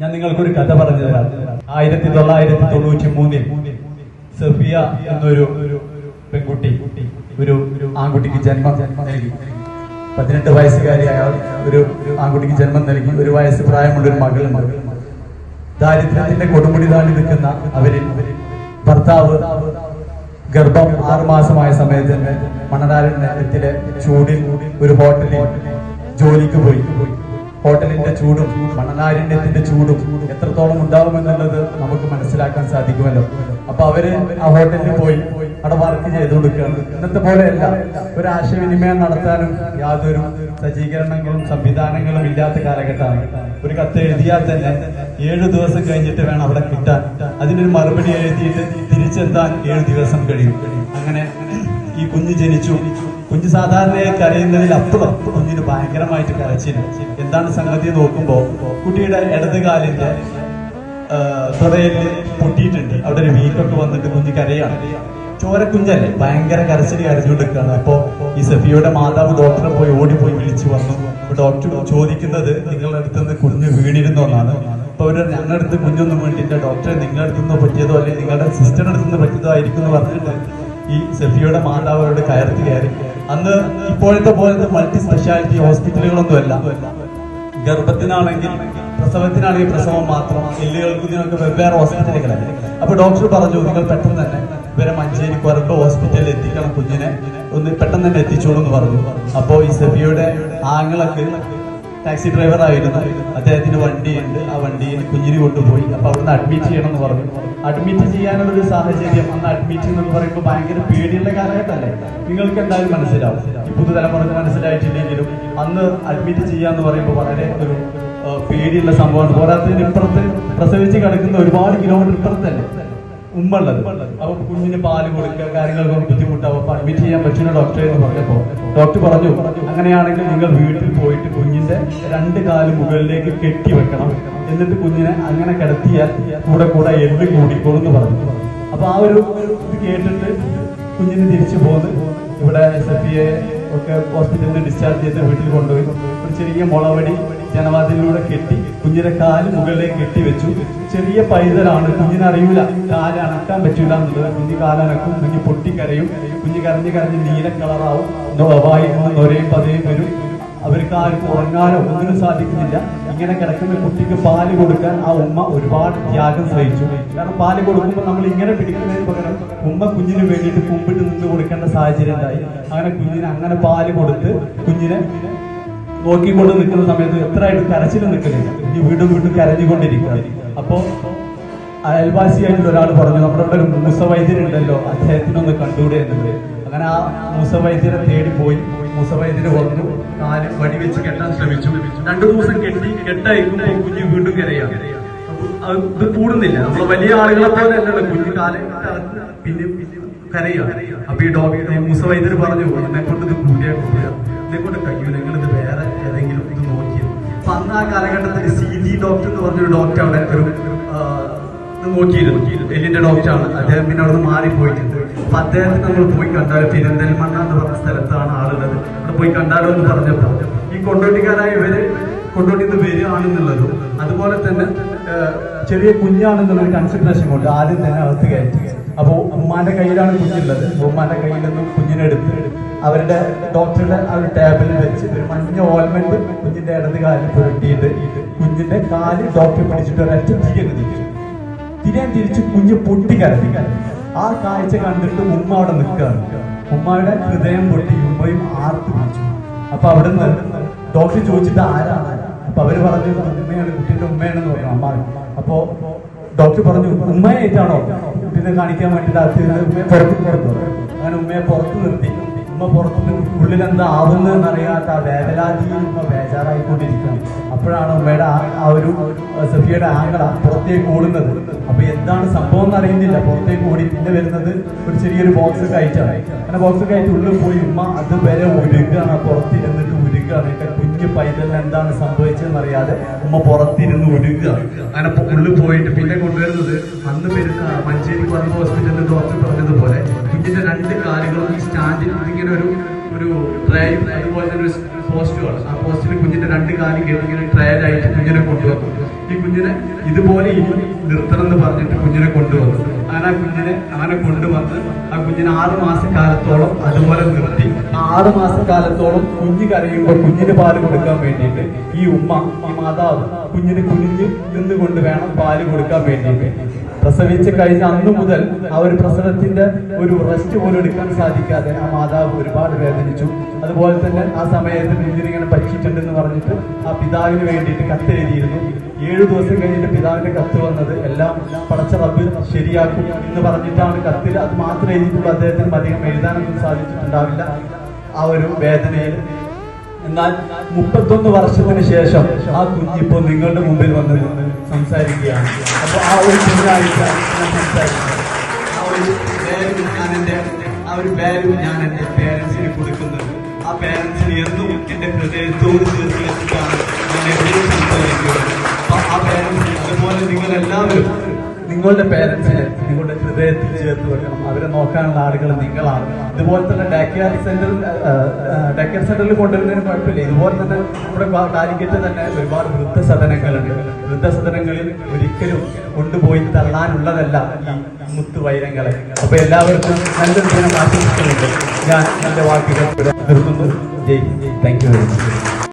ഞാൻ നിങ്ങൾക്കൊരു കഥ പറഞ്ഞു തരാം ആയിരത്തി തൊള്ളായിരത്തി തൊണ്ണൂറ്റി മൂന്നിൽ സഫിയ എന്നൊരു പെൺകുട്ടി ഒരു ആൺകുട്ടിക്ക് ജന്മം നൽകി. പതിനെട്ട് വയസ്സുകാരിയായ ഒരു ആൺകുട്ടിക്ക് ജന്മം നൽകി. ഒരു വയസ്സ് പ്രായമുള്ള ഒരു മകൾ മകൾ. ദാരിദ്ര്യത്തിന്റെ കൊടുമുടി താണ്ടി നിൽക്കുന്ന അവരിൽ ഭർത്താവ് ഗർഭം ആറുമാസമായ സമയത്ത് മണനാരൻ നഗരത്തിലെ ചൂടിൽ ഒരു ഹോട്ടലിൽ ജോലിക്ക് പോയി. ഹോട്ടലിന്റെ ചൂടും മണനാരണ്യത്തിന്റെ ചൂടും എത്രത്തോളം ഉണ്ടാവുമെന്നുള്ളത് നമുക്ക് മനസ്സിലാക്കാൻ സാധിക്കുമല്ലോ. അപ്പൊ അവർ ആ ഹോട്ടലിൽ പോയി അവിടെ വർക്ക് ചെയ്തു കൊടുക്കുകയാണ്. ഇന്നത്തെ പോലെയല്ല. ഒരു ആശയവിനിമയം നടത്താനും യാതൊരു സജ്ജീകരണങ്ങളും സംവിധാനങ്ങളും ഇല്ലാത്ത കാലഘട്ടമാണ്. ഒരു കത്ത് എഴുതിയാൽ തന്നെ ഏഴു ദിവസം കഴിഞ്ഞിട്ട് വേണം അവിടെ കിട്ടാൻ. അതിനൊരു മറുപടി എഴുതിയിട്ട് തിരിച്ചെത്താൻ ഏഴു ദിവസം കഴിയും. അങ്ങനെ ഈ കുഞ്ഞ് ജനിച്ചു. കുഞ്ഞ് സാധാരണയായി കരയുന്നതിൽ അപ്പുറം കുഞ്ഞിന് ഭയങ്കരമായിട്ട് കരച്ചില്ല എന്താണ് സംഗതി നോക്കുമ്പോ കുട്ടിയുടെ ഇടത് കാലിന്റെ തുടയിൽ പൊട്ടിയിട്ടുണ്ട്. അവിടെ ഒരു വീക്കൊക്കെ വന്നിട്ട് കുഞ്ഞ് കരയാണ്. ചോരക്കുഞ്ഞല്ലേ ഭയങ്കര കരച്ചിൽ കരഞ്ഞുകൊണ്ടിരിക്കുകയാണ്. അപ്പോ ഈ സഫിയുടെ മാതാവ് ഡോക്ടറെ പോയി ഓടിപ്പോയി വിളിച്ചു വന്നു. ഡോക്ടർ ചോദിക്കുന്നത് നിങ്ങളുടെ അടുത്ത് നിന്ന് കുഞ്ഞ് വീണിരുന്നു എന്നാണ്. അപ്പൊ അവർ ഞങ്ങളുടെ അടുത്ത് കുഞ്ഞൊന്നും വേണ്ടിയില്ല ഡോക്ടറെ നിങ്ങളുടെ അടുത്ത് നിന്ന് പറ്റിയതോ അല്ലെങ്കിൽ നിങ്ങളുടെ സിസ്റ്ററിന്റെ അടുത്തുനിന്ന് പറ്റിയതോ ആയിരിക്കും എന്ന് പറഞ്ഞിട്ട് ഈ സെഫിയുടെ മാതാവ് അവരുടെ കയർത്തി കയറി. അന്ന് ഇപ്പോഴത്തെ പോലത്തെ മൾട്ടി സ്പെഷ്യാലിറ്റി ഹോസ്പിറ്റലുകളൊന്നുമല്ല ഗർഭത്തിനാണെങ്കിൽ പ്രസവത്തിനാണെങ്കിൽ പ്രസവം മാത്രം എല്ലുകൾക്ക് ഇതിനൊക്കെ വെവ്വേറെ ഹോസ്പിറ്റലുകളല്ലേ അപ്പൊ ഡോക്ടർ പറഞ്ഞു നിങ്ങൾ പെട്ടെന്ന് തന്നെ ഇവരെ മഞ്ചേരി കൊരമ്പ് ഹോസ്പിറ്റലിൽ എത്തിക്കണം കുഞ്ഞിനെ. ഒന്ന് പെട്ടെന്ന് തന്നെ എത്തിച്ചോളൂ എന്ന് പറഞ്ഞു. അപ്പോ ഈ സെഫിയുടെ ആങ്ങളൊക്കെ ടാക്സി ഡ്രൈവർ ആയിരുന്നു അദ്ദേഹത്തിന് വണ്ടിയുണ്ട്. ആ വണ്ടിയിൽ കുഞ്ഞിരി കൊണ്ടുപോയി. അപ്പൊ അവിടുന്ന് അഡ്മിറ്റ് ചെയ്യണം എന്ന് പറഞ്ഞു. അഡ്മിറ്റ് ചെയ്യാനുള്ള ഒരു സാഹചര്യം അന്ന് അഡ്മിറ്റ് എന്ന് പറയുമ്പോൾ ഭയങ്കര പേടിയുള്ള കാലഘട്ടമല്ലേ? നിങ്ങൾക്ക് എന്തായാലും മനസ്സിലാവും. പുതുതലമുറക്ക് മനസ്സിലായിട്ടില്ലെങ്കിലും അന്ന് അഡ്മിറ്റ് ചെയ്യാന്ന് പറയുമ്പോൾ വളരെ ഒരു പേടിയുള്ള സംഭവമാണ്. പോരാത്തതിന് ഇപ്പുറത്ത് പ്രസവിച്ച് കിടക്കുന്ന ഒരുപാട് കിലോമീറ്റർ ഇപ്പുറത്തല്ലേ? ഉമ്മുള്ളത് അപ്പൊ കുഞ്ഞിന് പാൽ കൊടുക്കുക കാര്യങ്ങളൊക്കെ ബുദ്ധിമുട്ടാവും. അഡ്മിറ്റ് ചെയ്യാൻ പറ്റുന്ന ഡോക്ടറെ എന്ന് പറഞ്ഞപ്പോ ഡോക്ടർ പറഞ്ഞു അങ്ങനെയാണെങ്കിൽ നിങ്ങൾ വീട്ടിൽ പോയിട്ട് കുഞ്ഞിന്റെ രണ്ട് കാൽ മുകളിലേക്ക് കെട്ടി വെക്കണം. എന്നിട്ട് കുഞ്ഞിനെ അങ്ങനെ കിടത്തിയാൽ കൂടെ കൂടെ എല്ല് കൂടിക്കോളും എന്ന് പറഞ്ഞു. അപ്പൊ ആ ഒരു ഇത് കേട്ടിട്ട് കുഞ്ഞിന് തിരിച്ചു പോന്ന്. ഇവിടെ സഫിയെ ഒക്കെ ഹോസ്പിറ്റലിൽ നിന്ന് ഡിസ്ചാർജ് ചെയ്ത് വീട്ടിൽ കൊണ്ടുപോയി. ഒരു ചെറിയ മുളവടി ജനവാതിലൂടെ കെട്ടി കുഞ്ഞിനെ കാൽ മുകളിലേക്ക് കെട്ടി വെച്ചു. ചെറിയ പൈതലാണ് കുഞ്ഞിനെ അറിയൂല കാൽ അനക്കാൻ പറ്റൂല എന്നുള്ളത്. കുഞ്ഞ് കാലനക്കും കുഞ്ഞ് പൊട്ടിക്കരയും കുഞ്ഞ് കരഞ്ഞ് കരഞ്ഞ് നീല കളറാവും. വായി നൊരയും പതയും വരും. അവർക്ക് ആർക്കും ഉറങ്ങാനോ ഒന്നിനും സാധിക്കുന്നില്ല. ഇങ്ങനെ കിടക്കുന്ന കുട്ടിക്ക് പാൽ കൊടുക്കാൻ ആ ഉമ്മ ഒരുപാട് ത്യാഗം സഹിച്ചു. കാരണം പാൽ കൊടുക്കുമ്പോൾ നമ്മൾ ഇങ്ങനെ പിടിക്കുന്നതിന് പകരം ഉമ്മ കുഞ്ഞിന് വേണ്ടിയിട്ട് കുമ്പിട്ട് നിന്ന് കൊടുക്കേണ്ട സാഹചര്യം ഉണ്ടായി. അങ്ങനെ കുഞ്ഞിന് അങ്ങനെ പാൽ കൊടുത്ത് കുഞ്ഞിനെ നോക്കിക്കൊണ്ട് നിൽക്കുന്ന സമയത്ത് എത്രയായിട്ട് കരച്ചിൽ നിൽക്കുന്നില്ല. ഈ വീണ്ടും വീണ്ടും കരഞ്ഞുകൊണ്ടിരിക്കുക അപ്പോ അയൽവാസിയായിട്ട് ഒരാൾ പറഞ്ഞു നമ്മുടെ ഇവിടെ ഒരു മൂസ വൈദ്യരുണ്ടല്ലോ അദ്ദേഹത്തിനൊന്ന് കണ്ടുകൂടെ എന്നത്. അങ്ങനെ ആ മൂസ വൈദ്യരെ തേടി പോയി. മൂസ വൈദ്യര് കാൽ വടി വെച്ച് കെട്ടാൻ ശ്രമിച്ചു. രണ്ടു ദിവസം കെട്ടി കെട്ടായിരുന്നു കുഞ്ഞ് വീണ്ടും കരയാ. ഇത് കൂടുന്നില്ല. നമ്മളെ വലിയ ആളുകളെ പോലെ അല്ലല്ലോ കുഞ്ഞു കാലം പിന്നെ കരയാ. അപ്പൊ ഈ ഡോക്ടർ മൂസ വൈദ്യർ പറഞ്ഞു എന്നെ കൊണ്ട് ഇത് കൂടിയാ കൂടിയ. എന്നെ കൊണ്ട് കഴിയൂല. ഇത് വേറെ ഏതെങ്കിലും ഇത് നോക്കിയത് അപ്പൊ അന്ന് ആ കാലഘട്ടത്തിൽ സി ജി ഡോക്ടർ എന്ന് പറഞ്ഞൊരു ഡോക്ടർ അവിടെ ഒരു നോക്കിയിരുന്നു. എല്ലിന്റെ ഡോക്ടറാണ്. അദ്ദേഹം പിന്നെ അവിടെ നിന്ന് മാറിപ്പോയിട്ടുണ്ട് അപ്പൊ അദ്ദേഹത്തെ നമ്മൾ പോയി കണ്ടാൽ പെരിന്തൽമണ്ണ എന്ന് പറഞ്ഞ സ്ഥലത്താണ് ആളുള്ളത്. പോയി കണ്ടാലോ എന്ന് പറഞ്ഞപ്പോ ഈ കൊണ്ടോട്ടിക്കാരായ ഇവർ കൊണ്ടോട്ടിന്ന് വരികയാണെന്നുള്ളതും അതുപോലെ തന്നെ ചെറിയ കുഞ്ഞാണെന്നുള്ളൊരു കൺസിഡറേഷൻ കൊണ്ട് ആദ്യം തന്നെ അകത്ത് കയറ്റി. അപ്പോ ഉമ്മാന്റെ കയ്യിലാണ് കുഞ്ഞുള്ളത്. ഉമ്മാന്റെ കയ്യിൽ നിന്നും കുഞ്ഞിനെടുത്ത് അവരുടെ ഡോക്ടറുടെ ആ ഒരു ടേബിളിൽ വെച്ച് ഒരു മഞ്ഞ ഓൽമെന്റ് കുഞ്ഞിന്റെ ഇടത് കാലിൽ പുരട്ടിയിട്ട് കുഞ്ഞിന്റെ കാൽ ഡോക്ടർ പിടിച്ചിട്ട് ഒരൊറ്റ തിരികെ തിരിച്ചു തിരിയാൻ തിരിച്ച് കുഞ്ഞ് പൊട്ടി കരത്തി ആ കാഴ്ച കണ്ടിട്ട് ഉമ്മ അവിടെ നിൽക്കുകയാണ്. ഉമ്മയുടെ ഹൃദയം പൊട്ടി. ഉമ്മയും ആർത്ത് വിളിച്ചു അപ്പൊ അവിടെ നിന്ന് ഡോക്ടർ ചോദിച്ചിട്ട് ആരാണ്? അപ്പൊ അവർ പറഞ്ഞു ഉമ്മയാണ് കുട്ടിയുടെ ഉമ്മയാണെന്ന് പറഞ്ഞു അമ്മ അപ്പോ ഡോക്ടർ പറഞ്ഞു ഉമ്മയായിട്ടാണോ? കുട്ടീനെ കാണിക്കാൻ വേണ്ടിട്ട് അത് പുറത്ത് പുറത്തു അങ്ങനെ ഉമ്മയെ പുറത്ത് നിർത്തി. ഉമ്മ പുറത്ത് ഉള്ളിൽ എന്താ ആവുന്നതെന്ന് അറിയാത്ത വേവലാതിയിൽ ഉമ്മ ബേജാറായിക്കൊണ്ടിരിക്കുകയാണ് അപ്പോഴാണ് ഉമ്മയുടെ ആ- ഒരു സഫിയുടെ ആംഗള പുറത്തേക്ക് ഓടുന്നത്. അപ്പൊ എന്താണ് സംഭവം എന്ന് അറിയുന്നില്ല പുറത്തേക്ക് ഓടി പിന്നെ വരുന്നത് ഒരു ചെറിയൊരു ബോക്സ് കയറ്റാണ് അങ്ങനെ ബോക്സ് കയറ്റി ഉള്ളിൽ പോയി ഉമ്മ അത് വരെ ഉരുകാണ് പുറത്തിരുന്നിട്ട് എന്റെ കുഞ്ഞു പൈതലിന് എന്താണ് സംഭവിച്ചതെന്ന് അറിയാതെ ഉമ്മ പുറത്തിരുന്ന് ഉരുക. അങ്ങനെ ഉള്ളിൽ പോയിട്ട് പിന്നെ കൊണ്ടുവരുന്നത് അന്ന് വരുന്ന മഞ്ചേരി പറഞ്ഞ ഹോസ്പിറ്റലിൽ ഡോക്ടർ പറഞ്ഞതുപോലെ കുഞ്ഞിന്റെ രണ്ട് കാലുകളും ഈ സ്റ്റാൻഡിൽ ഇങ്ങനെ ഒരു ഒരു ഡ്രൈവ് അതുപോലെ തന്നെ ഒരു പോസ്റ്റുമാണ് ആ പോസ്റ്റിൽ കുഞ്ഞിന്റെ രണ്ട് കാലി കയറി ട്രയൽ ആയിട്ട് കുഞ്ഞിനെ കൊണ്ടുവന്നു. ഈ കുഞ്ഞിനെ ഇതുപോലെ ഇനി നിർത്തണം എന്ന് പറഞ്ഞിട്ട് കുഞ്ഞിനെ കൊണ്ടുവന്നു. അങ്ങനെ ആ കുഞ്ഞിനെ അങ്ങനെ കൊണ്ടുവന്ന് ആ കുഞ്ഞിനെ ആറ് മാസക്കാലത്തോളം അതുപോലെ നിർത്തി. ആറ് മാസക്കാലത്തോളം കുഞ്ഞ് കരയുമ്പോൾ കുഞ്ഞിന് പാൽ കൊടുക്കാൻ വേണ്ടിയിട്ട് ഈ ഉമ്മ ഈ മാതാവ് കുഞ്ഞിന് കുനിഞ്ഞ് നിന്നുകൊണ്ട് വേണം പാൽ കൊടുക്കാൻ വേണ്ടിയിട്ട്. പ്രസവിച്ച് കഴിഞ്ഞ അന്നു മുതൽ ആ ഒരു പ്രസവത്തിന്റെ ഒരു റെസ്റ്റ് പോലും എടുക്കാൻ സാധിക്കാതെ ആ മാതാവ് ഒരുപാട് വേദനിച്ചു. അതുപോലെ തന്നെ ആ സമയത്ത് കുഞ്ഞിനിങ്ങനെ പറ്റിയിട്ടുണ്ടെന്ന് പറഞ്ഞിട്ട് ആ പിതാവിന് വേണ്ടിയിട്ട് കത്തെഴുതിയിരുന്നു ഏഴു ദിവസം കഴിഞ്ഞിട്ട് പിതാവിന്റെ കത്ത് വന്നത് എല്ലാം പടച്ച റബ്ബ് ശരിയാക്കും എന്ന് പറഞ്ഞിട്ടാണ് കത്തിൽ. അത് മാത്രം എഴുതിയിട്ടുള്ളൂ. അദ്ദേഹത്തിന് അധികം എഴുതാനൊന്നും സാധിച്ചിട്ടുണ്ടാവില്ല. ആ ഒരു വേദനയിൽ എന്നാൽ മുപ്പത്തൊന്ന് വർഷത്തിന് ശേഷം ആ കുഞ്ഞിപ്പോ നിങ്ങളുടെ മുമ്പിൽ വന്ന് സംസാരിക്കുകയാണ്. അപ്പൊ ആ ഒരു കുഞ്ഞായിട്ടാണ് ഞാൻ സംസാരിക്കുന്നത് ആ ഒരു ആ ഒരു വാല്യൂ ഞാൻ പേരൻസിന് കൊടുക്കുന്നത് ആ പേരൻസിന് എന്നും എന്റെ ഹൃദയത്തോട് ചേർത്ത് വെച്ചിട്ടാണ് ഞാൻ എപ്പോഴും ആ പേരൻസിന് അതുപോലെ നിങ്ങൾ എല്ലാവരും നിങ്ങളുടെ പേരൻസിനെ നിങ്ങളുടെ ഹൃദയത്തിൽ ചേർത്ത് വെക്കണം. അവരെ നോക്കാനുള്ള ആളുകൾ നിങ്ങളാണ്. ഇതുപോലെ തന്നെ ഡാക്കിയാർ സെന്ററിൽ ഡാക്കിയർ സെന്ററിൽ കൊണ്ടുവരുന്നതിന് കുഴപ്പമില്ല. ഇതുപോലെ തന്നെ നമ്മുടെ കാലിക്കറ്റ് തന്നെ ഒരുപാട് വൃദ്ധസദനങ്ങളുണ്ട്. വൃദ്ധസദനങ്ങളിൽ ഒരിക്കലും കൊണ്ടുപോയി തള്ളാനുള്ളതല്ല ഈ മുത്തു വൈരങ്ങളെ. അപ്പൊ എല്ലാവർക്കും നല്ലൊരു ദിനം ആശംസിക്കുന്നുണ്ട്. ഞാൻ എന്റെ വാക്കുകൾ നിർത്തുന്നു. ജയ് താങ്ക് യു വെരി മച്ച്